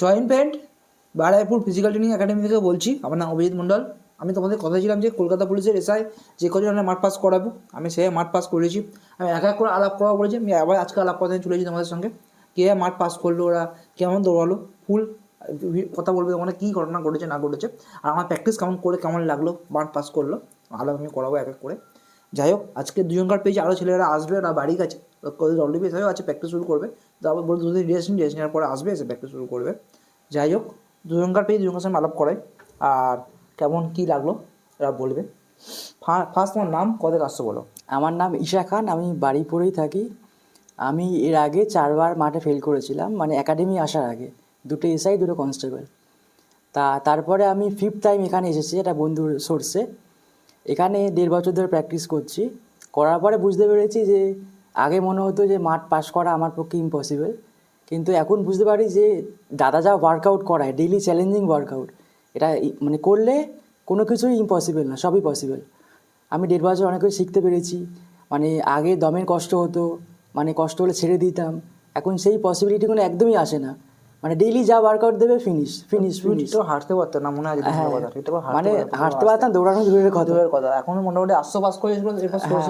Joint প্যান্ট Baruipur physical training academy থেকে বলছি, আমার নাম অভিজিৎ মণ্ডল। আমি তোমাদের কথা ছিলাম যে কলকাতা পুলিশের এসআই যে কজন মাঠ পাস করাবো, আমি সে মাঠ পাস করেছি। আমি এক এক করে আলাপ করা বলেছি আমি আবার আজকে আলাপ কথা চলেছি তোমাদের সঙ্গে। কে মাঠ পাস করল, ওরা কেমন দৌড়ালো, ফুল কথা বলবে ওখানে কী ঘটনা ঘটেছে, না ঘটেছে, আর আমার প্র্যাকটিস কেমন করে, কেমন লাগল, মাঠ পাস করল আলাপ আমি করাবো এক এক করে। যাই হোক আজকে দুজনকার পেয়েছি আরও ছেলেরা আসবে ওরা বাড়ি গেছে। অলরেডি এসেও আছে প্র্যাকটিস শুরু করবে। তারপর বলে দুদিন রেস্ট নিন রেস্ট নেওয়ার পরে আসবে, এসে প্র্যাকটিস শুরু করবে। যাই হোক দুজনকার পেয়ে, দুজনকার সঙ্গে আলাপ করাই। আর কেমন কী লাগল, এরা বলবে। ফার্স্ট তোমার নাম কত আসছো বলো? আমার নাম ঈশা খান, আমি বাড়িপুরেই থাকি। আমি এর আগে চারবার মাঠে ফেল করেছিলাম মানে একাডেমি আসার আগে। দুটো এসআই দুটো কনস্টেবল তা, তারপরে আমি ফিফথ টাইম এখানে এসেছি এটা বন্ধুর সোর্সে এখানে দেড় বছর ধরে প্র্যাকটিস করছি। করার পরে বুঝতে পেরেছি যে, আগে মনে হতো যে মাঠ পাস করা আমার পক্ষে ইম্পসিবল কিন্তু এখন বুঝতে পারি যে দাদা যা ওয়ার্কআউট করায় ডেইলি চ্যালেঞ্জিং ওয়ার্কআউট এটা মানে করলে কোনো কিছুই ইম্পসিবল না, সবই পসিবল আমি দেড় বছর অনেক কিছু শিখতে পেরেছি মানে আগে দমের কষ্ট হতো মানে কষ্ট হলে ছেড়ে দিতাম, এখন সেই পসিবিলিটিগুলো একদমই আসে না। মানে ডেইলি যা ওয়ার্কআউট দেবে ফিনিশ ফিনিশ ফিনিশ তো হাঁটতে পারতো না মনে হয় হ্যাঁ, মানে হাঁটতে পারতাম দৌড়ানো দূরের কথা। দূরের কথা এখন মোটামুটি আটশো পাস করে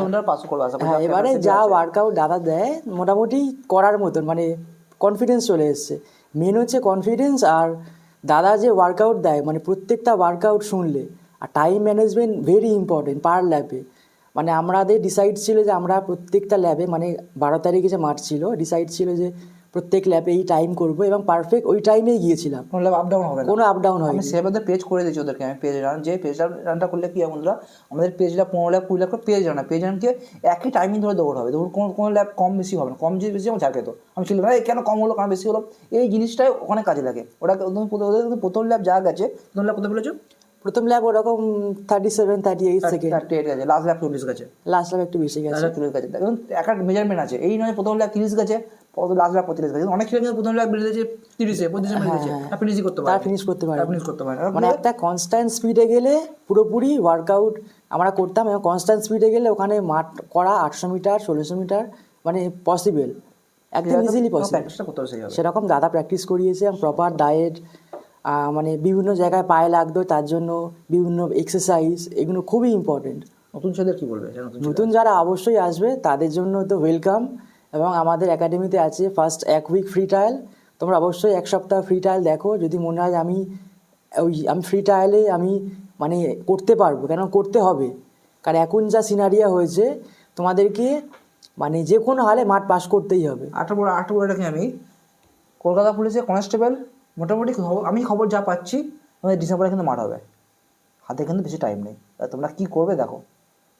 মিটার পাস করবে হ্যাঁ এবারে যা ওয়ার্কআউট দাদা দেয় মোটামুটি করার মতন মানে কনফিডেন্স চলে এসছে। মেন হচ্ছে কনফিডেন্স আর দাদা যে ওয়ার্কআউট দেয় মানে প্রত্যেকটা ওয়ার্কআউট শুনলে আর time management very important per ল্যাবে মানে আমাদের ডিসাইড ছিল যে আমরা প্রত্যেকটা ল্যাবে মানে বারো তারিখে যে মাঠ ছিল ডিসাইড ছিল যে প্রত্যেক ল্যাবে এই টাইম করব এবং পারফেক্ট ওই টাইমেই গিয়েছিলাম। কোনো আপ ডাউন হবে না। কোনো আপ ডাউন আমি হয়নি সেভাবে পেজ করে দিয়েছি ওদেরকে আমি পেজ রান যে পেজ রানটা করলে কি বন্ধুরা? আমাদের পেজটা পনেরো লাখ কুড়ি লাখ করে পেজ রান পেজ রানকে একই টাইমিং ধরে দৌড় হবে। ধরুন কোনো কোনো ল্যাব কম বেশি হবে না। কম যদি বেশি আমার খেতো আমি ছিল না কেন কম হলো কেন বেশি হলো? এই জিনিসটাই ওখানে কাজে লাগে। ওটা তুমি প্রথম- ওদের প্রথম ল্যাব যা গেছে প্রথম ল্যাব কত বলেছ? প্রথম ল্যাব ওরকম thirty seven thirty eight second thirty eight গেছে। লাস্ট ল্যাব চল্লিশ গেছে। লাস্ট ল্যাব একটু বেশি গেছে। ল্যাব চল্লিশ গেছে। একটা মেজারমেন্ট আছে। এই নয় প্রথম ল্যাব তিরিশ গেছে। লাস্ট ল্যাব পঁয়ত্রিশ গেছে অনেক কিন্তু প্রথম ল্যাব বেরিয়ে দিয়েছে তিরিশে পঁয়ত্রিশে বেরিয়ে দিয়েছে আর ফিনিশই করতে পারে ফিনিশ করতে পারে। ফিনিশ করতে পারে মানে একটা কনস্ট্যান্ট স্পিডে গেলে পুরোপুরি ওয়ার্কআউট আমরা করতাম এবং কনস্ট্যান্ট স্পিডে গেলে ওখানে মাঠ করা আটশো মিটার ষোলোশো মিটার মানে পসিবল একদম ইজিলি পসিবল সেরকম দাদা প্র্যাকটিস করিয়েছে প্রপার ডায়েট মানে বিভিন্ন জায়গায় পায়ে লাগতো তার জন্য বিভিন্ন এক্সারসাইজ এগুলো খুবই ইম্পর্টেন্ট নতুন ছেলেদের কি বলবে? নতুন যারা অবশ্যই আসবে তাদের জন্য তো ওয়েলকাম এবং আমাদের একাডেমিতে আছে ফার্স্ট এক উইক ফ্রি ট্রায়াল তোমরা অবশ্যই এক সপ্তাহ ফ্রি ট্রায়াল দেখো, যদি মনে হয় আমি, ওই, আমি ফ্রি ট্রায়ালে আমি মানে করতে পারব, কেন করতে হবে? কারণ এখন যা সিনারিয়া হয়েছে, তোমাদেরকে মানে যে কোনো হালে মাঠ পাস করতেই হবে। আটটা বলে রাখি আমি। কলকাতা পুলিশে কনস্টেবল মোটামুটি খবর, আমি খবর যা পাচ্ছি, আমাদের ডিসেম্বরে কিন্তু মাঠ হবে। হাতে কিন্তু বেশি টাইম নেই। তোমরা কী করবে দেখো।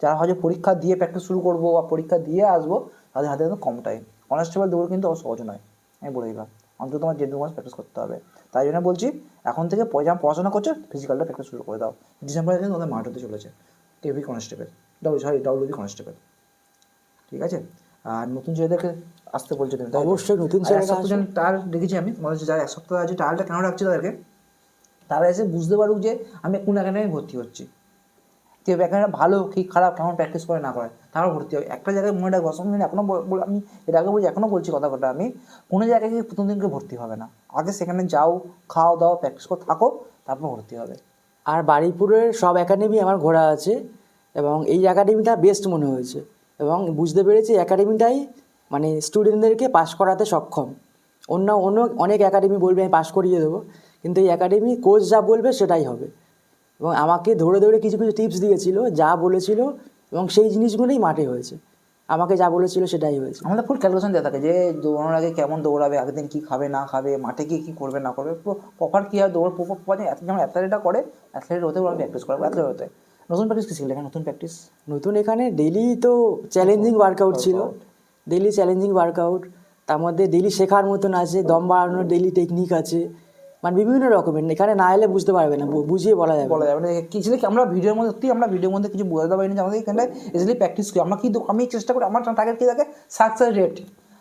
যারা হয়তো পরীক্ষা দিয়ে প্র্যাকটিস শুরু করব বা পরীক্ষা দিয়ে আসব তাদের হাতে কিন্তু কম টাইম কনস্টেবল দৌড় কিন্তু সহজ নয় আমি বলে দিলাম। অন্তত তোমার যে দু মাস প্র্যাকটিস করতে হবে। তাই জন্য বলছি এখন থেকে পয়সা পড়াশোনা করছ ফিজিক্যালটা প্র্যাকটিস শুরু করে দাও। ডিসেম্বরে কিন্তু তোমাদের মাঠ হতে চলেছে। KV constable W sorry WB constable ঠিক আছে? আর নতুন ছেলেদেরকে আসতে বলছো তুমি অবশ্যই নতুন যেন ট্রায়াল দেখেছি আমি তোমাদের যারা এক সপ্তাহ আছে ট্রায়ালটা কেন রাখছি তাদেরকে। তারা এসে বুঝতে পারুক যে আমি কোন একাডেমি ভর্তি হচ্ছি। কেউ এখানে ভালো কি খারাপ কেমন প্র্যাকটিস করে না করে তারাও ভর্তি হয় একটা জায়গায় মনে রাখব আমি এখনও বল- বল- আমি এর আগে বলছি, এখনও বলছি কথা কথা আমি। কোনো জায়গায় গিয়ে প্রথম দিনকে ভর্তি হবে না। আগে সেখানে যাও, খাও দাও প্র্যাকটিস করে, থাকো, তারপর ভর্তি হবে। আর বারুইপুরের সব একাডেমি আমার ঘোরা আছে, এবং এই একাডেমিটা বেস্ট মনে হয়েছে। এবং বুঝতে পেরেছি একাডেমিটাই মানে স্টুডেন্টদেরকে পাশ করাতে সক্ষম। অন্য অন্য অনেক একাডেমি বলবে, আমি পাশ করিয়ে দেবো। কিন্তু এই একাডেমি কোচ যা বলবে সেটাই হবে। এবং আমাকে ধরে ধরে কিছু কিছু টিপস দিয়েছিল যা বলেছিল এবং সেই জিনিসগুলোই মাঠে হয়েছে। আমাকে যা বলেছিল সেটাই হয়েছে। আমাদের ফুল ক্যালকুলেশন দেওয়া থাকে যে দৌড়ানোর আগে কেমন দৌড়াবে আগের দিন কী খাবে না খাবে মাঠে গিয়ে কী করবে না করবে প্রপার কী হয় দৌড় প্রপার যেমন অ্যাথলেটটা করে অ্যাথলেট হতে ওরা প্র্যাকটিস করে অ্যাথলেট হতে। নতুন প্র্যাকটিস কী শিখলে এখানে? নতুন প্র্যাকটিস নতুন এখানে ডেলি তো চ্যালেঞ্জিং ওয়ার্কআউট ছিল। ডেলি চ্যালেঞ্জিং ওয়ার্কআউট তার মধ্যে ডেলি শেখার মতন আছে দম বাড়ানোর ডেলি টেকনিক আছে। মানে বিভিন্ন রকমের এখানে না এলে বুঝতে পারবে না বুঝিয়ে বলা যাবে বলা যাবে না। কি ছিল কি আমরা ভিডিওর মধ্যে সত্যি আমরা ভিডিওর মধ্যে কিছু বোঝাতে পারিনি যে আমাদের এখানে ইজিলি প্র্যাকটিস করি। আমরা কিন্তু আমি চেষ্টা করি আমার টার্গেট কী থাকে? সাকসেস রেট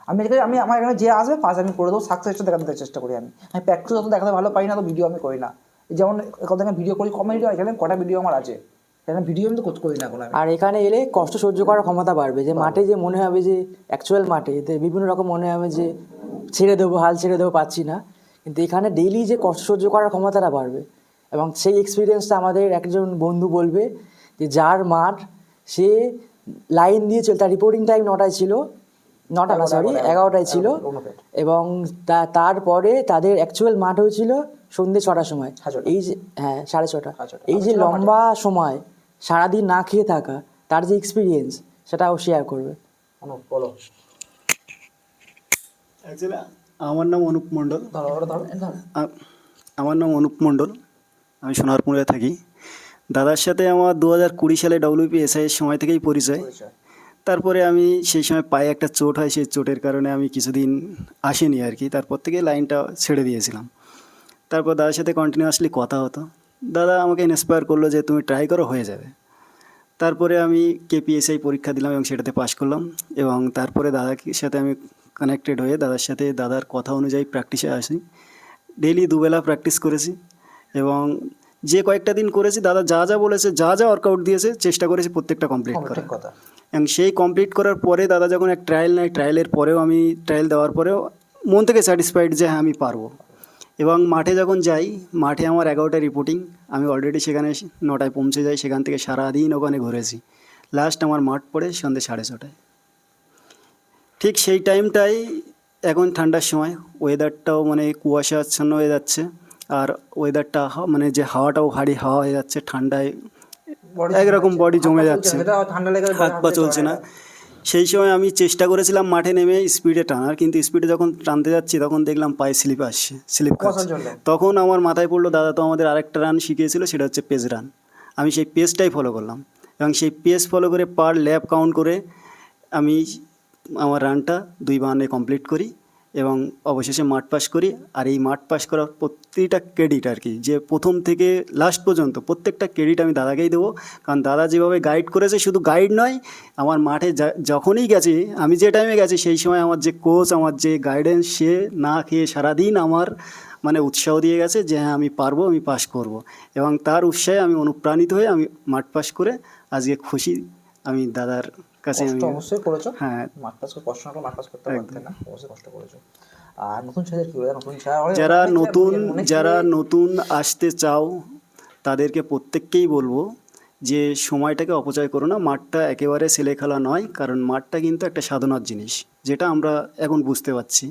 আমি এখানে আমি আমার এখানে যে আসবে ফার্স্ট আমি করে দেবো সাকসেসটা দেখাতে চেষ্টা করি আমি। আমি প্র্যাকটিস অত দেখাতে ভালো পারি না তো ভিডিও আমি করি না। যেমন কথা আমি ভিডিও করি কমেডি এখানে কটা ভিডিও আমার আছে? এখানে ভিডিও আমি তো করি না আর এখানে এলে কষ্ট সহ্য করার ক্ষমতা বাড়বে যে মাঠে যে মনে হবে যে অ্যাকচুয়াল মাঠে বিভিন্ন রকম মনে হবে যে ছেড়ে দেবো হাল ছেড়ে দেবো পাচ্ছি না। কিন্তু এখানে ডেইলি যে কষ্ট সহ্য করার ক্ষমতাটা বাড়বে এবং সেই এক্সপিরিয়েন্সটা আমাদের একজন বন্ধু বলবে যে যার মাঠ সে লাইন দিয়ে চল তার রিপোর্টিং টাইম নটায় ছিল নটা না সরি এগারোটায় ছিল এবং তা- তারপরে তাদের অ্যাকচুয়াল মাঠ হয়েছিল সন্ধ্যে ছটার সময়। এই যে হ্যাঁ সাড়ে ছটা। এই যে। লম্বা সময় সারাদিন না খেয়ে থাকা তার যে এক্সপিরিয়েন্স সেটাও শেয়ার করবে। বলো। আমার নাম অনুপ মণ্ডল। আ- আমার নাম অনুপ মণ্ডল। আমি সোনারপুরে থাকি। দাদার সাথে আমার দু হাজার কুড়ি সালে ডব্লিউপি এসআইয়ের সময় থেকেই পরিচয়। পরিচয়। তারপরে আমি সেই সময় পায়ে একটা চোট হয় সেই চোটের কারণে আমি কিছুদিন আসিনি আর কি। তারপর থেকে লাইনটা ছেড়ে দিয়েছিলাম। তারপর দাদার সাথে কন্টিনিউয়াসলি কথা হতো। দাদা আমাকে ইন্সপায়ার করল যে তুমি ট্রাই করো হয়ে যাবে। তারপরে আমি কেপিএসআই পরীক্ষা দিলাম এবং সেটাতে পাশ করলাম। এবং তারপরে দাদার সাথে আমি কানেক্টেড হয়ে দাদার সাথে দাদার কথা অনুযায়ী প্র্যাকটিসে আসি। ডেলি দুবেলা প্র্যাকটিস করেছি এবং যে কয়েকটা দিন করেছি দাদা যা যা বলেছে যা যা ওয়ার্কআউট দিয়েছে চেষ্টা করেছি প্রত্যেকটা কমপ্লিট করার। কথা। এবং সেই কমপ্লিট করার পরে দাদা যখন এক ট্রায়াল নেয় ট্রায়ালের পরেও আমি ট্রায়াল দেওয়ার পরেও মন থেকে স্যাটিসফাইড যে হ্যাঁ আমি পারব। এবং মাঠে যখন যাই মাঠে আমার এগারোটা রিপোর্টিং আমি অলরেডি সেখানে নটায় পৌঁছে যাই সেখান থেকে সারাদিন ওখানে ঘুরেছি। লাস্ট আমার মাঠ পড়ে সন্ধ্যে সাড়ে ছটায়। ঠিক সেই টাইমটাই এখন ঠান্ডার সময় ওয়েদারটাও মানে কুয়াশাচ্ছন্ন হয়ে যাচ্ছে। আর ওয়েদারটা মানে যে হাওয়াটাও ভারী হাওয়া হয়ে যাচ্ছে ঠান্ডায় একরকম বডি জমে যাচ্ছে। হাত পা চলছে না। সেই সময় আমি চেষ্টা করেছিলাম মাঠে নেমে স্পিডে টানার কিন্তু স্পিডে যখন টানতে যাচ্ছি তখন দেখলাম পায়ে স্লিপ আসছে স্লিপ তখন আমার মাথায় পড়ল দাদা তো আমাদের আরেকটা রান শিখিয়েছিল সেটা হচ্ছে পেস রান আমি সেই পেসটাই ফলো করলাম। এবং সেই পেস ফলো করে পার ল্যাপ কাউন্ট করে আমি আমার রানটা দুই বাহানে কমপ্লিট করি এবং অবশেষে মাঠ পাস করি। আর এই মাঠ পাস করার প্রতিটা ক্রেডিট আর কি, যে প্রথম থেকে লাস্ট পর্যন্ত প্রত্যেকটা ক্রেডিট আমি দাদাকেই দেবো। কারণ দাদা যেভাবে গাইড করেছে, শুধু গাইড নয়, আমার মাঠে যখনই গেছি, আমি যে টাইমে গেছি, সেই সময় আমার যে কোচ আমার যে গাইডেন্স সে না খেয়ে সারাদিন আমার মানে উৎসাহ দিয়ে গেছে যে হ্যাঁ আমি পারব, আমি পাস করব। এবং তার উৎসাহে আমি অনুপ্রাণিত হয়ে আমি মাঠ পাস করে আজকে খুশি আমি দাদার কাছে কষ্ট অবশ্যই করেছ। হ্যাঁ। মাঠ পাস কষ্ট না করে মাঠ পাস করতে পারতে না অবশ্যই কষ্ট করেছ। আর নতুন ছেলেদের কি নতুন যারা নতুন যারা নতুন আসতে চাও তাদেরকে প্রত্যেককেই বলব যে সময়টাকে অপচয় করো না। মাঠটা একেবারে ছেলে খেলা নয় কারণ মাঠটা কিন্তু একটা সাধনার জিনিস যেটা আমরা এখন বুঝতে পারছি।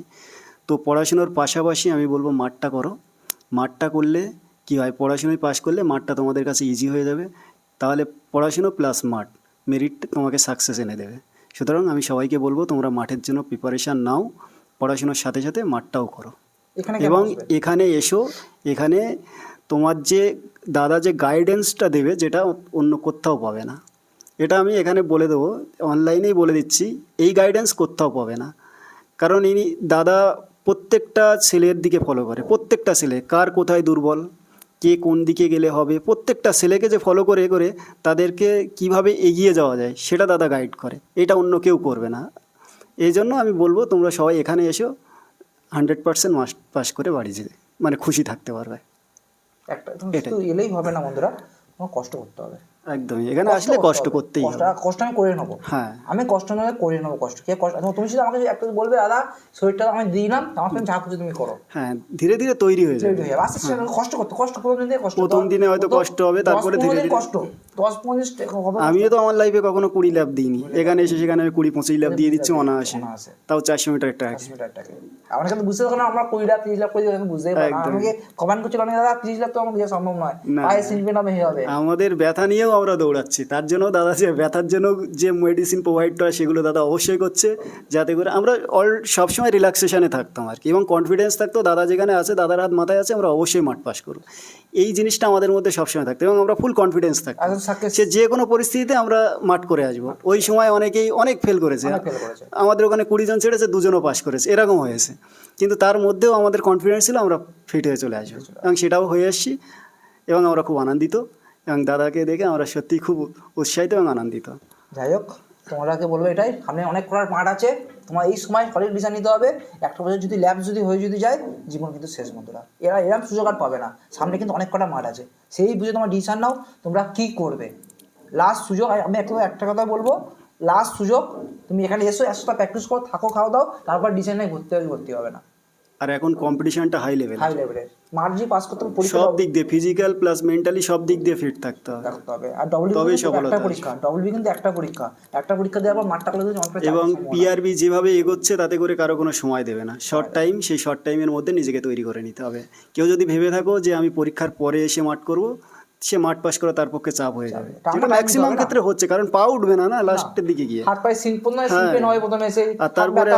তো পড়াশুনোর পাশাপাশি আমি বলব মাঠটা করো। মাঠটা করলে কি হয়? পড়াশুনোয় পাশ করলে মাঠটা তোমাদের কাছে ইজি হয়ে যাবে। তাহলে পড়াশুনো প্লাস মাঠ। মেরিট তোমাকে সাকসেস এনে দেবে। সুতরাং আমি সবাইকে বলব তোমরা মাঠের জন্য প্রিপারেশান নাও পড়াশুনোর সাথে সাথে মাঠটাও করো। এবং এখানে এসো এখানে তোমার যে দাদা যে গাইডেন্সটা দেবে যেটা অন্য কোথাও পাবে না। এটা আমি এখানে বলে দেবো অনলাইনেই বলে দিচ্ছি এই গাইডেন্স কোথাও পাবে না। কারণ ইনি দাদা প্রত্যেকটা ছেলের দিকে ফলো করে প্রত্যেকটা ছেলে কার কোথায় দুর্বল? কে কোন দিকে গেলে হবে প্রত্যেকটা ছেলেকে যে ফলো করে করে তাদেরকে কীভাবে এগিয়ে যাওয়া যায় সেটা দাদা গাইড করে। এটা অন্য কেউ করবে না। এই জন্য আমি বলব তোমরা সবাই এখানে এসো হান্ড্রেড পার্সেন্ট মাস্ট পাস করে বাড়ি যেতে মানে খুশি থাকতে পারবে। একটা এলেই হবে না বন্ধুরা তোমার কষ্ট করতে হবে। একদমই। এখানে আসলে কষ্ট করতেই কষ্ট হবে। কষ্ট আমি করে নেব। হ্যাঁ। আমি কষ্ট না করে নেব কষ্ট। কে কষ্ট? তুমি শুধু আমাকে একটু বলবে দাদা শরীরটা আমি দিলাম আমার সঙ্গে যা খুশি তুমি করো। হ্যাঁ ধীরে ধীরে তৈরি হয়ে যাবে। হয়ে আস্তে আস্তে কষ্ট করতে কষ্ট প্রথম দিন কষ্ট প্রথম দিনে হয়তো কষ্ট হবে, তারপরে ধীরে ধীরে- কষ্ট। দশ পঁচিশ আমিও তো আমার লাইফে কখনো কুড়ি ল্যাব দিইনি। এখানে এসে সেখানে আমি কুড়ি পঁচিশ ল্যাব দিয়ে দিচ্ছি অনায়াসে। তাও চারশো মিটার একটা আমার কাছে বুঝতে পারছ আমরা কুড়ি লাখ তিরিশ লাখ করে বুঝতেই আমাকে কমেন্ট করছিল অনেক দাদা তিরিশ লাখ তো আমার বোঝা সম্ভব নয়। পায়ে শিল্পে নামে হবে আমাদের ব্যথা নিয়েও আমরা দৌড়াচ্ছি। তার জন্য দাদা যে ব্যথার জন্য যে মেডিসিন প্রোভাইড করা সেগুলো দাদা অবশ্যই করছে। যাতে করে আমরা অল সবসময় রিল্যাক্সেশনে থাকতাম আর কি। এবং কনফিডেন্স থাকতো দাদা যেখানে আছে দাদার হাত মাথায় আছে আমরা অবশ্যই মাঠ পাস করব। এই জিনিসটা আমাদের মধ্যে সবসময় থাকতো এবং আমরা ফুল কনফিডেন্স থাকতাম। সে যে কোনো পরিস্থিতিতে আমরা মাঠ করে আসব। ওই সময় অনেকেই অনেক ফেল করেছে। আমাদের ওখানে কুড়ি জন ছেড়েছে দুজনও পাস করেছে। এরকম হয়েছে। কিন্তু তার মধ্যেও আমাদের কনফিডেন্স ছিল আমরা ফিট হয়ে চলে আসব। এবং সেটাও হয়ে আসছি। এবং আমরা খুব আনন্দিত। এবং দাদাকে দেখে আমরা সত্যি খুব উৎসাহিত এবং আনন্দিত। যাই হোক তোমাদেরকে বলব এটাই। সামনে অনেক করার মাঠ আছে। তোমার এই সময় সঠিক ভিসা নিতে হবে। একটা বছর যদি ল্যাব যদি হয়ে যদি যায়, জীবন কিন্তু শেষ বন্ধুরা। এরা এরকম সুযোগ আর পাবে না। সামনে কিন্তু অনেক কটা মাঠ আছে। সেই বুঝে তোমার ডিসিশন নাও, তোমরা কী করবে। লাস্ট সুযোগ আমি একটা একটা কথা বলব। লাস্ট সুযোগ, তুমি এখানে এসো একশোটা প্র্যাকটিস করো, থাকো, খাওয়া দাও, তারপর ডিজাইনে ঘুরতে ভর্তি হবে না। আর এখন কম্পিটিশনটা হাই লেভেল হাই লেভেলের মার্জি পাস করতে পরীক্ষা সব দিক দিয়ে ফিজিক্যাল প্লাস মেন্টালি সব দিক দিয়ে ফিট থাকতে হবে। আর সফলতা একটা আসবে। পরীক্ষা। ডব্লিউ কিন্তু একটা পরীক্ষা। একটা পরীক্ষা দেওয়ার পর মাঠটা দিচ্ছে অনেকটা চাপের এবং পিআরবি যেভাবে এগোচ্ছে তাতে করে কারও কোনো সময় দেবে না। শর্ট টাইম সেই শর্ট টাইমের মধ্যে নিজেকে তৈরি করে নিতে হবে। কেউ যদি ভেবে থাকো যে আমি পরীক্ষার পরে এসে মাঠ করব সে মাঠ পাস করা তার পক্ষে চাপ হয়ে যাবে। যেটা ম্যাক্সিমাম। ক্ষেত্রে হচ্ছে কারণ পা উঠবে না না? লাস্টের দিকে গিয়ে। হাত পায়ে সিন প্রথমে হ্যাঁ। নয় প্রথমে এসে আর তারপরে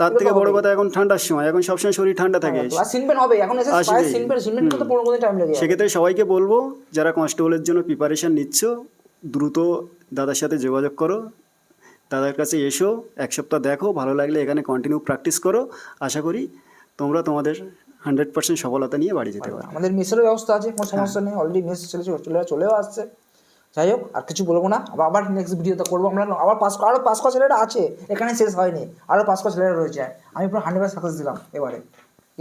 তার থেকে বড় কথা এখন ঠান্ডার সময় এখন সবসময় শরীর ঠান্ডা থাকে। সিনপেন হবে এখন এসে পায়ে সিনপেন সিনপেন করতে পনেরো দিন টাইম লেগে সেক্ষেত্রে সবাইকে বলব যারা কনস্টেবলের জন্য প্রিপারেশন নিচ্ছ দ্রুত দাদার সাথে যোগাযোগ করো। দাদার কাছে এসো এক সপ্তাহ দেখো ভালো লাগলে এখানে কন্টিনিউ প্র্যাকটিস করো। আশা করি তোমরা তোমাদের হান্ড্রেড পার্সেন্ট সফলতা নিয়ে বাড়ি যেতে পারো আমাদের মেসেরও ব্যবস্থা আছে কোনো সমস্যা নেই। অলরেডি মেস চলে চলেও আসছে। যাই হোক আর কিছু বলব না। আবার নেক্সট ভিডিওতে করব। আমরা আবার পাঁচ আরও পাঁচ ক ছেলেরা আছে। এখানে শেষ হয়নি। আরও পাঁচ ক ছেলেরা রয়েছে। আমি পুরো হান্ড্রেড পার্সেন্ট সাকসেস দিলাম এবারে।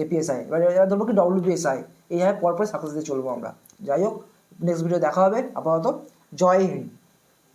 এপিএসআই এবারে এবার ধরবো কি ডব্লিউপিএসআই এইভাবে পরপর সাকসেস দিয়ে চলবো আমরা। যাই হোক নেক্সট ভিডিও দেখা হবে। আপাতত, জয় হিন্দ।